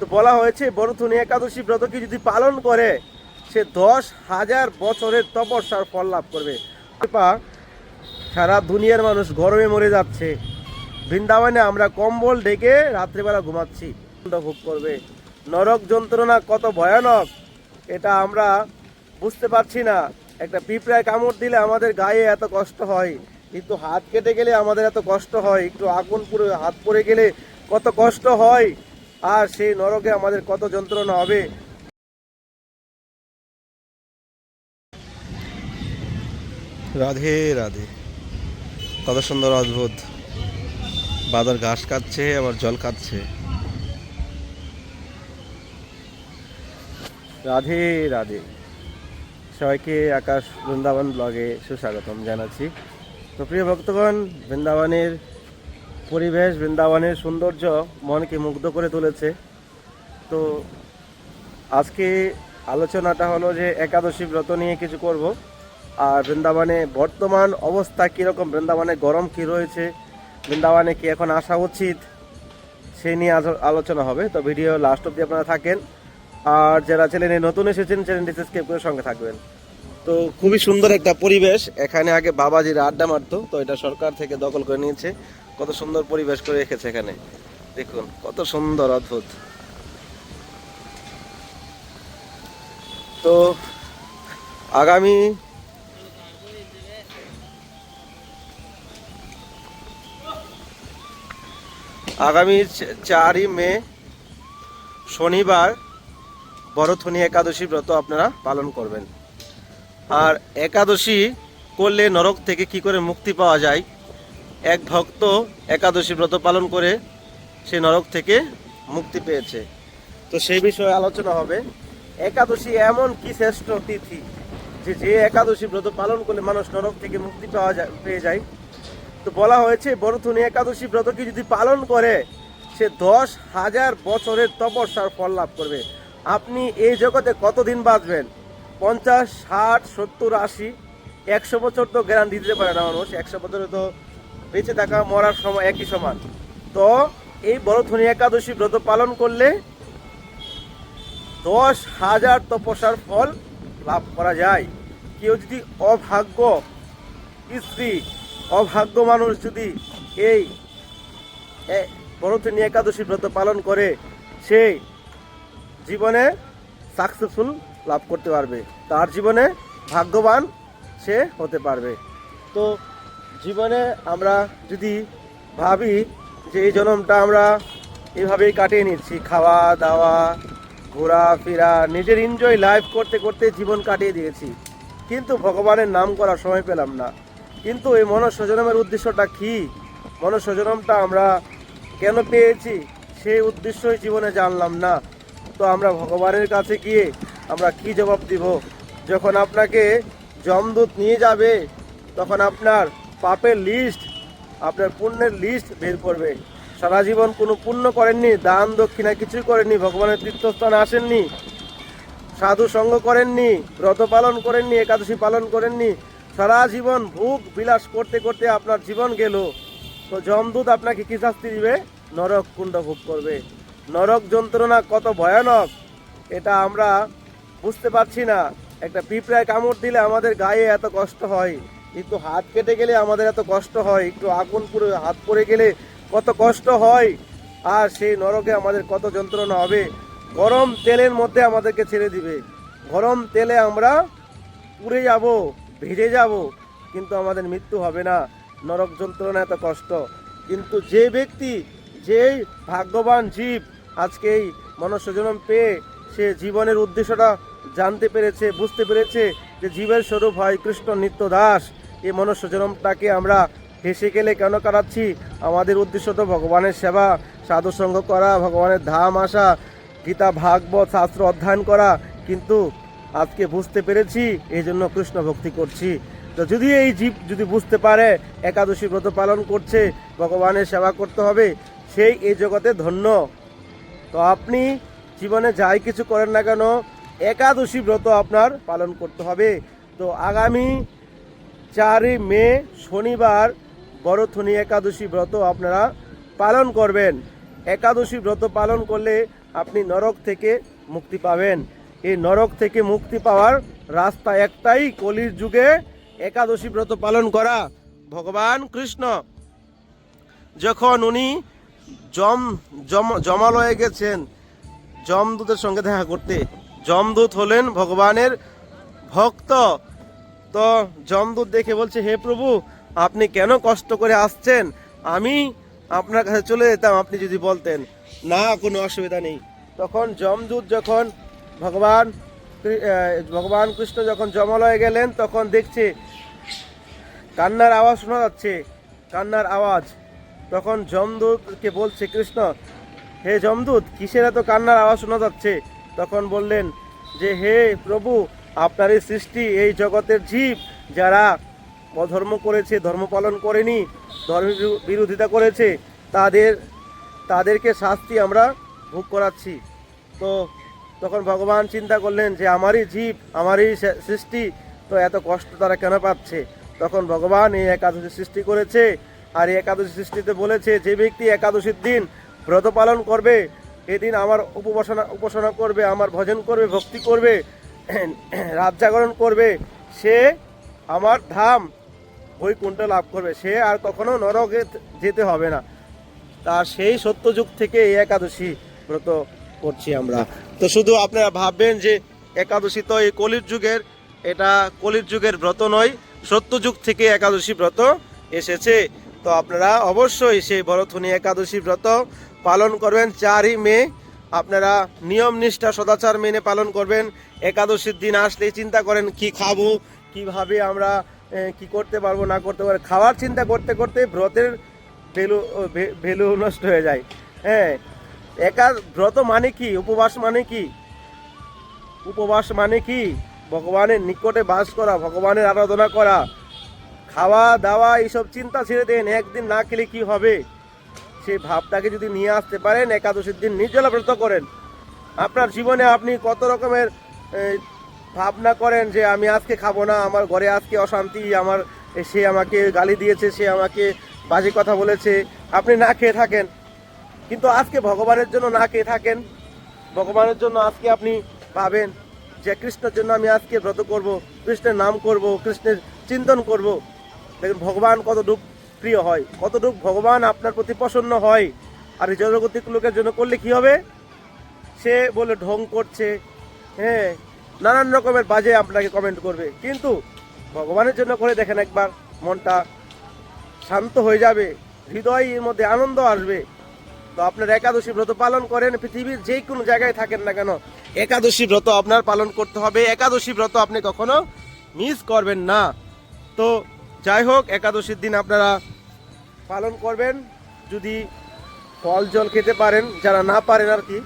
তো বলা হয়েছে বরথুনি একাদশী ব্রতকে যদি পালন করে, সে দশ হাজার বছরের তপস্যার ফল লাভ করবে। সারা দুনিয়ার মানুষ গরমে মরে যাচ্ছে। বৃন্দাবনে আমরা কম্বল ডেকে রাত্রিবেলা ঘুমাচ্ছি। ভোগ করবে। নরক যন্ত্রণা কত ভয়ানক, এটা আমরা বুঝতে পারছি না। একটা পিঁপড়ায় কামড় দিলে আমাদের গায়ে এত কষ্ট হয়, কিন্তু হাত কেটে গেলে আমাদের এত কষ্ট হয়। একটু আগুন পুরো হাত পড়ে গেলে কত কষ্ট হয়। আর সেই নরকে আমাদের কত যন্ত্রণা হবে? রাধে রাধে। কত সুন্দর অদ্ভুত। বাদর ঘাস কাটছে আবার জল কাটছে। রাধে রাধে। সবাইকে আকাশ বৃন্দাবন ব্লগে সুস্বাগতম জানাচ্ছি। তো প্রিয় ভক্তগণ বৃন্দাবনের পরিবেশ, বৃন্দাবনের সৌন্দর্য মনকে মুগ্ধ করে তুলেছে। তো আজকে আলোচনাটা হলো যে একাদশী ব্রত নিয়ে কিছু করব। আর বৃন্দাবনে বর্তমান অবস্থা কীরকম? বৃন্দাবনে গরম কী রয়েছে? বৃন্দাবনে কি এখন আসা উচিত? সেই নিয়ে আলোচনা হবে। তো ভিডিও লাস্ট অব্দি আপনারা থাকেন। আর যারা চ্যানেলে নতুন এসেছেন, চ্যানেলটি সাবস্ক্রাইব করে সঙ্গে থাকবেন। তো খুবই সুন্দর একটা পরিবেশ। এখানে আগে বাবাজির আড্ডা মারতো, তো এটা সরকার থেকে দখল করে নিয়েছে। কত সুন্দর পরিবেশ করে রেখেছে এখানে। দেখুন, কত সুন্দর, অদ্ভুত। তো, আগামী আগামী চারই মে, শনিবার বরথনী একাদশী ব্রত আপনারা পালন করবেন। আর একাদশী করলে নরক থেকে কি করে মুক্তি পাওয়া যায় এক ভক্ত একাদশী ব্রত পালন করে সে নরক থেকে মুক্তি পেয়েছে। তো সেই বিষয়ে আলোচনা হবে। একাদশী এমন কি শ্রেষ্ঠ তিথি যে যে একাদশী ব্রত পালন করলে মানুষ নরক থেকে মুক্তি পাওয়া যায়, পেয়ে যায়? তো বলা হয়েছে বরথনী একাদশী ব্রতকে যদি পালন করে, সে দশ হাজার বছরের তপস্যার ফল লাভ করবে। আপনি এই জগতে কতদিন বাঁচবেন? পঞ্চাশ, ষাট, সত্তর, আশি, একশো বছর তো গ্যারান্টি দিতে পারে না মানুষ। একশো বছরে তো বেঁচে থাকা, মরার সময় একই সমান। তো এই বরথনী একাদশী ব্রত পালন করলে দশ হাজার তপস্যার ফল লাভ করা যায়। কেউ যদি অভাগ্য স্ত্রী, অভাগ্য মানুষ যদি এই বরথনী একাদশী ব্রত পালন করে, সে জীবনে সাকসেসফুল লাভ করতে পারবে। তার জীবনে ভাগ্যবান সে হতে পারবে। তো জীবনে আমরা যদি ভাবি যে এই জন্মটা আমরা এভাবেই কাটিয়ে নিচ্ছি, খাওয়া, দাওয়া, ঘোরাফেরা, নিজের এনজয় লাইফ করতে করতে জীবন কাটিয়ে দিয়েছি। কিন্তু ভগবানের নাম করার সময় পেলাম না। কিন্তু এই মনুষ্য জন্মের উদ্দেশ্যটা কি? মনুষ্য জন্মটা আমরা কেন পেয়েছি? সেই উদ্দেশ্যই জীবনে জানলাম না। তো আমরা ভগবানের কাছে গিয়ে আমরা কি জবাব দিব? যখন আপনাকে জমদূত নিয়ে যাবে, তখন আপনার পাপের লিস্ট আপনার পুণ্যের লিস্ট বের করবে। সারা জীবন কোনো পুণ্য করেননি, দান, দক্ষিণা কিছুই করেননি, ভগবানের তীর্থস্থানে আসেননি, সাধু সঙ্গ করেননি, ব্রত পালন করেননি, একাদশী পালন করেননি, সারা জীবন ভোগ বিলাস করতে করতে আপনার জীবন গেল। তো যমদূত আপনাকে কি শাস্তি দিবে? নরক কুণ্ড ভোগ করবে। নরক যন্ত্রণা কত ভয়ানক, এটা আমরা বুঝতে পারছি না। একটা পিঁপড়ায় কামড় দিলে আমাদের গায়ে এত কষ্ট হয়। কিন্তু হাত কেটে গেলে আমাদের এত কষ্ট হয়, একটু আগুন পুরো হাত পড়ে গেলে কত কষ্ট হয়। আর সেই নরকে আমাদের কত যন্ত্রণা হবে। গরম তেলের মধ্যে আমাদেরকে ছেড়ে দিবে। গরম তেলে আমরা পুড়ে যাব, ভেজে যাব, কিন্তু আমাদের মৃত্যু হবে না। নরক যন্ত্রণা এত কষ্ট। কিন্তু যে ব্যক্তি, যেই ভাগ্যবান জীব আজকে এই মনুষ্য জন্ম পেয়ে সে জীবনের উদ্দেশ্যটা জানতে পেরেছে, বুঝতে পেরেছে যে জীবের স্বরূপ হয় কৃষ্ণ নিত্য দাস। এই মনুষ্য জন্মটাকে আমরা হেসে গেলে কেন কাটাচ্ছি আমাদের উদ্দেশ্য তো ভগবানের সেবা সাধুসঙ্গ করা, ভগবানের ধাম আসা, গীতা, ভাগবত, শাস্ত্র অধ্যয়ন করা। কিন্তু আজকে বুঝতে পেরেছি, এই জন্য কৃষ্ণ ভক্তি করছি। তো যদি এই জীব যদি বুঝতে পারে, একাদশী ব্রত পালন করছে, ভগবানের সেবা করতে হবে, সেই এই জগতে ধন্য। তো আপনি জীবনে যাই কিছু করেন না কেন, একাদশী ব্রত আপনার পালন করতে হবে। তো আগামী চারই মে, শনিবার বড়থনী একাদশী ব্রত আপনারা পালন করবেন। একাদশী ব্রত পালন করলে আপনি নরক থেকে মুক্তি পাবেন। এই নরক থেকে মুক্তি পাওয়ার রাস্তা একটাই কলির যুগে একাদশী ব্রত পালন করা। ভগবান কৃষ্ণ যখন উনি জম জম জমালয়ে গেছেন, জমদূতের সঙ্গে দেখা করতে, জমদূত হলেন ভগবানের ভক্ত। তো যমদূত দেখে বলছে, হে প্রভু, আপনি কেন কষ্ট করে আসছেন? আমি আপনার কাছে চলে যেতাম, আপনি যদি বলতেন। না, কোনো অসুবিধা নেই। তখন যমদূত যখন ভগবান ভগবান কৃষ্ণ যখন জমালয়ে গেলেন, তখন দেখছে কান্নার আওয়াজ শোনা যাচ্ছে, কান্নার আওয়াজ। তখন যমদূতকে বলছে, কৃষ্ণ, হে যমদূত কিসের এত কান্নার আওয়াজ শোনা যাচ্ছে? তখন বললেন যে, হে প্রভু আপনার এই সৃষ্টি, এই জগতের জীব যারা অধর্ম করেছে, ধর্ম পালন করেনি, ধর্মের বিরো- বিরোধিতা করেছে, তাদের, তাদেরকে শাস্তি আমরা ভোগ করাচ্ছি। তো তখন ভগবান চিন্তা করলেন যে, আমারই জীব, আমারই সৃষ্টি, তো এত কষ্ট তারা কেন পাচ্ছে? তখন ভগবান এই একাদশী সৃষ্টি করেছে আর এই একাদশী সৃষ্টিতে বলেছে, যে ব্যক্তি একাদশীর দিন ব্রত পালন করবে, এদিন আমার উপবাসনা উপাসনা করবে, আমার ভজন করবে, ভক্তি করবে রাত জাগরণ করবে, সে আমার ধাম। বৈকুণ্ঠ লাভ করবে। সে আর কখনো নরকে যেতে হবে না। তা সেই সত্যযুগ থেকে এই একাদশী ব্রত করছি আমরা। তো শুধু আপনারা ভাববেন যে একাদশী তো এই কলির যুগের, এটা কলির যুগের ব্রত নয়, সত্যযুগ থেকে একাদশী ব্রত এসেছে। তো আপনারা অবশ্যই সেই ভরথনী একাদশী ব্রত পালন করবেন চারই মে আপনারা নিয়ম নিষ্ঠা সদাচার মেনে পালন করবেন। একাদশীর দিন আসলে চিন্তা করেন, কি খাব, কীভাবে আমরা কি করতে পারব, না করতে পারব। খাওয়ার চিন্তা করতে করতে ব্রতের ভ্যালু ভ্যালু নষ্ট হয়ে যায়। হ্যাঁ একা, ব্রত মানে কি? উপবাস মানে কি? উপবাস মানে কি? ভগবানের নিকটে বাস করা, ভগবানের আরাধনা করা। খাওয়া, দাওয়া, এইসব চিন্তা ছেড়ে দেন, একদিন না খেলে কি হবে? সেই ভাবটাকে যদি নিয়ে আসতে পারেন, একাদশীর দিন নির্জলা ব্রত করেন। আপনার জীবনে আপনি কত রকমের ভাবনা করেন যে আমি আজকে খাব না, আমার ঘরে আজকে অশান্তি, আমার সে আমাকে গালি দিয়েছে, সে আমাকে বাজে কথা বলেছে, আপনি না খেয়ে থাকেন। কিন্তু আজকে ভগবানের জন্য না খেয়ে থাকেন, ভগবানের জন্য আজকে আপনি পাবেন যে কৃষ্ণের জন্য আমি আজকে ব্রত করব, কৃষ্ণের নাম করব, কৃষ্ণের চিন্তন করব। দেখুন, ভগবান কতটুক প্রিয় হয়। কতটুক ভগবান আপনার প্রতি প্রসন্ন হয় আর এই জগতিক লোকের জন্য করলে কি হবে? সে বলে ঢং করছে। হ্যাঁ নানান রকমের বাজে আপনাকে কমেন্ট করবে। কিন্তু ভগবানের জন্য করে দেখেন একবার, মনটা শান্ত হয়ে যাবে, হৃদয়ের মধ্যে আনন্দ আসবে। তো আপনার একাদশী ব্রত পালন করেন, পৃথিবীর যে কোনো জায়গায় থাকেন না কেন, একাদশী ব্রত আপনার পালন করতে হবে। একাদশী ব্রত আপনি কখনো মিস করবেন না। তো যাই হোক, একাদশীর দিন আপনারা পালন করবেন। যদি ফল জল খেতে পারেন, যারা না পারেন আর কি,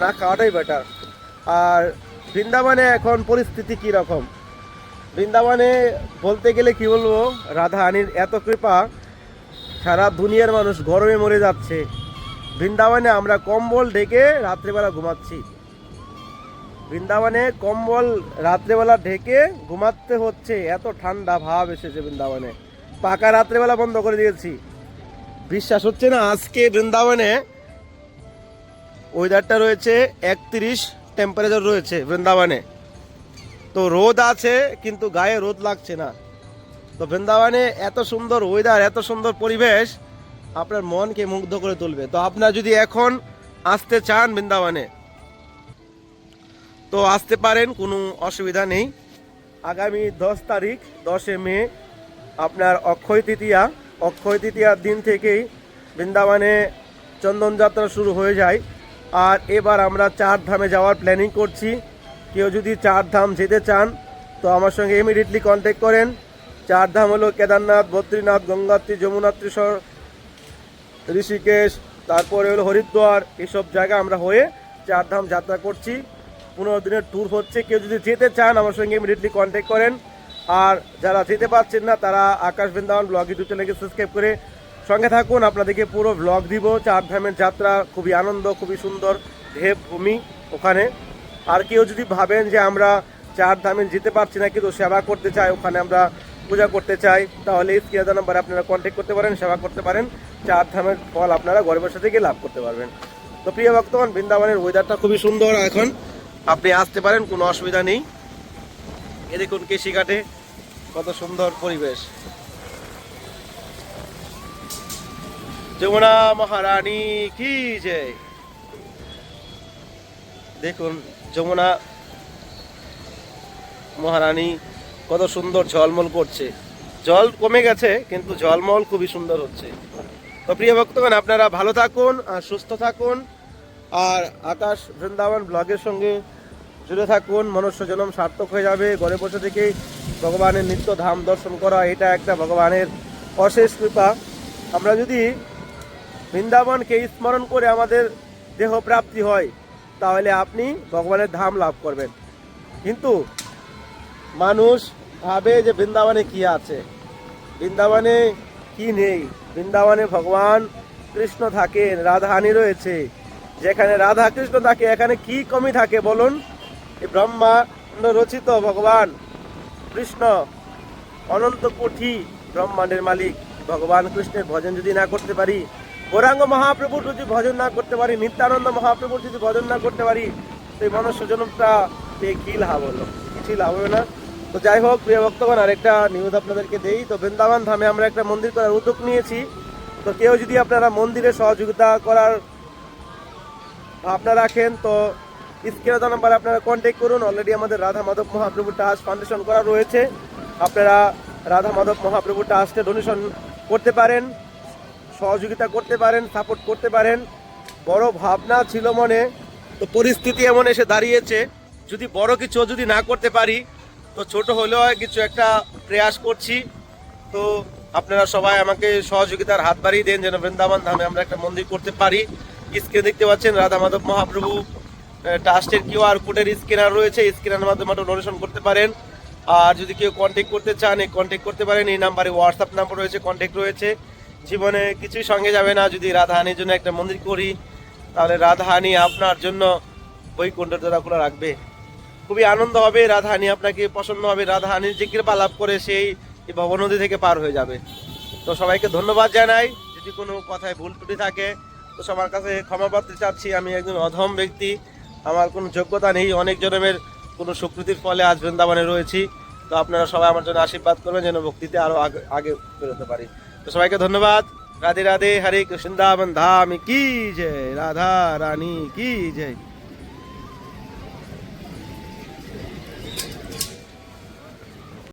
না খাওয়াটাই বেটার আর বৃন্দাবনে এখন পরিস্থিতি কি রকম? বৃন্দাবনে বলতে গেলে কি বলব রাধা আনির এত কৃপা, সারা দুনিয়ার মানুষ গরমে মরে যাচ্ছে। বৃন্দাবনে আমরা কম্বল ঢেকে রাত্রেবেলা ঘুমাচ্ছি। বৃন্দাবনে কম্বল রাত্রেবেলা ঢেকে ঘুমাতে হচ্ছে। এত ঠান্ডা ভাব এসেছে বৃন্দাবনে। পাকা রাত্রেবেলা বন্ধ করে দিয়েছি। বিশ্বাস হচ্ছে না, আজকে বৃন্দাবনে ওয়েদারটা রয়েছে একত্রিশ টেম্পারেচার রয়েছে বৃন্দাবনে। তো রোদ আছে, কিন্তু গায়ে রোদ লাগছে না। তো বৃন্দাবনে এত সুন্দর ওয়েদার এত সুন্দর পরিবেশ আপনার মনকে মুগ্ধ করে তুলবে। তো আপনার যদি এখন আসতে চান বৃন্দাবনে তো আসতে পারেন, কোনো অসুবিধা নেই। আগামী দশ তারিখ, দশে মে, আপনার অক্ষয় তৃতীয়া। অক্ষয় তৃতীয়ার দিন থেকেই বৃন্দাবনে চন্দন যাত্রা শুরু হয়ে যায়। আর এবার আমরা চার ধামে যাওয়ার প্ল্যানিং করছি। কেউ যদি চার ধাম যেতে চান, তো আমার সঙ্গে ইমিডিয়েটলি কন্ট্যাক্ট করেন। চার ধাম হলো কেদারনাথ, বদ্রীনাথ, গঙ্গাত্রী, যমুনাত্রী সর- ঋষিকেশ, তারপরে হলো হরিদ্বার। এসব জায়গা আমরা হয়ে চার ধাম যাত্রা করছি। পনেরো দিনের ট্যুর হচ্ছে। কেউ যদি যেতে চান, আমার সঙ্গে ইমিডিয়েটলি কন্ট্যাক্ট করেন। আর যারা যেতে পারছেন না, তারা আকাশ বৃন্দাবন ব্লগ ইউটিউব চ্যানেলকে সাবস্ক্রাইব করে সঙ্গে থাকুন। আপনাদেরকে পুরো ব্লগ দিব। চার ধামের যাত্রা, খুবই আনন্দ, খুবই সুন্দর দেব ভূমি ওখানে। আর কেউ যদি ভাবেন যে আমরা চার ধামে যেতে পারছি না, কিন্তু সেবা করতে চাই, ওখানে আমরা পূজা করতে চাই, তাহলে এই স্ক্রিয়াদা নাম্বারে আপনারা কন্ট্যাক্ট করতে পারেন, সেবা করতে পারেন। চার ধামের ফল আপনারা ঘরে বসে থেকে লাভ করতে পারবেন। তো প্রিয় ভক্তগণ, বৃন্দাবনের ওয়েদারটা খুবই সুন্দর এখন। আপনি আসতে পারেন, কোনো অসুবিধা নেই। এ দেখুন কেশি ঘাটে কত সুন্দর পরিবেশ। যমুনা মহারানী কি জয় দেখুন যমুনা মহারানী কত সুন্দর ঝলমল করছে। জল কমে গেছে, কিন্তু ঝলমল খুবই সুন্দর হচ্ছে। তো প্রিয় ভক্তগণ, আপনারা ভালো থাকুন আর সুস্থ থাকুন। আর আকাশ বৃন্দাবন ব্লগের সঙ্গে জুড়ে থাকুন, মনুষ্য জনম সার্থক হয়ে যাবে। ঘরে বসে থেকেই ভগবানের নিত্য ধাম দর্শন করা, এটা একটা ভগবানের অশেষ কৃপা। আমরা যদি বৃন্দাবনকে স্মরণ করে আমাদের দেহ প্রাপ্তি হয়, তাহলে আপনি ভগবানের ধাম লাভ করবেন। কিন্তু মানুষ ভাবে যে বৃন্দাবনে কি আছে। বৃন্দাবনে কি নেই? বৃন্দাবনে ভগবান কৃষ্ণ থাকেন রাধাহানি রয়েছে। যেখানে রাধা কৃষ্ণ থাকে, এখানে কি কমি থাকে বলুন? এই ব্রহ্মাণ্ড রচিত ভগবান কৃষ্ণ, অনন্ত কোটি ব্রহ্মাণ্ডের মালিক। ভগবান কৃষ্ণের ভজন যদি না করতে পারি, গৌরাঙ্গ মহাপ্রভুর যদি ভজন না করতে পারি, নিত্যানন্দ মহাপ্রভুর যদি ভজন না করতে পারি তো এই মনুষ্য জনমটা পেয়ে কি লাভ হলো? কিছুই লাভ হবে না। তো যাই হোক, প্রিয় ভক্তগণ, আরেকটা নিউজ আপনাদেরকে দেই। তো বৃন্দাবন ধামে আমরা একটা মন্দির করার উদ্যোগ নিয়েছি। তো কেউ যদি আপনারা মন্দিরে সহযোগিতা করার ভাবনা রাখেন, তো স্ক্রিনে নাম্বার আপনারা কন্ট্যাক্ট করুন। অলরেডি আমাদের রাধা মাধব মহাপ্রভু ট্রাস্ট ফাউন্ডেশন করা রয়েছে। আপনারা রাধা মাধব মহাপ্রভু ট্রাস্টে ডোনেশন করতে পারেন, সহযোগিতা করতে পারেন সাপোর্ট করতে পারেন। বড় ভাবনা ছিল মনে, তো পরিস্থিতি এমন এসে দাঁড়িয়েছে, যদি বড় কিছু যদি না করতে পারি, তো ছোট হলেও কিছু একটা প্রয়াস করছি। তো আপনারা সবাই আমাকে সহযোগিতার হাত বাড়িয়ে দেন, যেন বৃন্দাবন ধামে আমরা একটা মন্দির করতে পারি। স্ক্রিনে দেখতে পাচ্ছেন রাধা মাধব মহাপ্রভু ট্রাস্টের কিউআর কোডের স্ক্যানার রয়েছে স্ক্যানারের মাধ্যমে ডোনেশন করতে পারেন। আর যদি কেউ কন্ট্যাক্ট করতে চান, এই কন্ট্যাক্ট করতে পারেন, এই নাম্বারে হোয়াটসঅ্যাপ নাম্বার রয়েছে কন্ট্যাক্ট রয়েছে। জীবনে কিছুই সঙ্গে যাবে না, যদি রাধাহানির জন্য একটা মন্দির করি, তাহলে রাধাহানি আপনার জন্য বৈকুণ্ঠের দ্বারা খোলা রাখবে। খুবই আনন্দ হবে, রাধাহানি আপনাকে পছন্দ হবে, রাধাহানির যে কৃপা লাভ করে সেই ভবনদী থেকে পার হয়ে যাবে। তো সবাইকে ধন্যবাদ জানাই, যদি কোনো কথায় ভুল ত্রুটি থাকে তো সবার কাছে ক্ষমা পাত্র চাচ্ছি। আমি একজন অধম ব্যক্তি। আমার কোনো যোগ্যতা নেই। অনেক জনমের কোনো স্বীকৃতির ফলে আজ বৃন্দাবনে রয়েছি। তো আপনারা সবাই আমার জন্য আশীর্বাদ করবেন, যেন ভক্তিতে আরও আগে আগে বেরোতে পারি। তো সবাইকে ধন্যবাদ। রাধে রাধে, হরে কৃষ্ণ বৃন্দাবন ধাম কি জয়? রাধা রানী, কি জয়?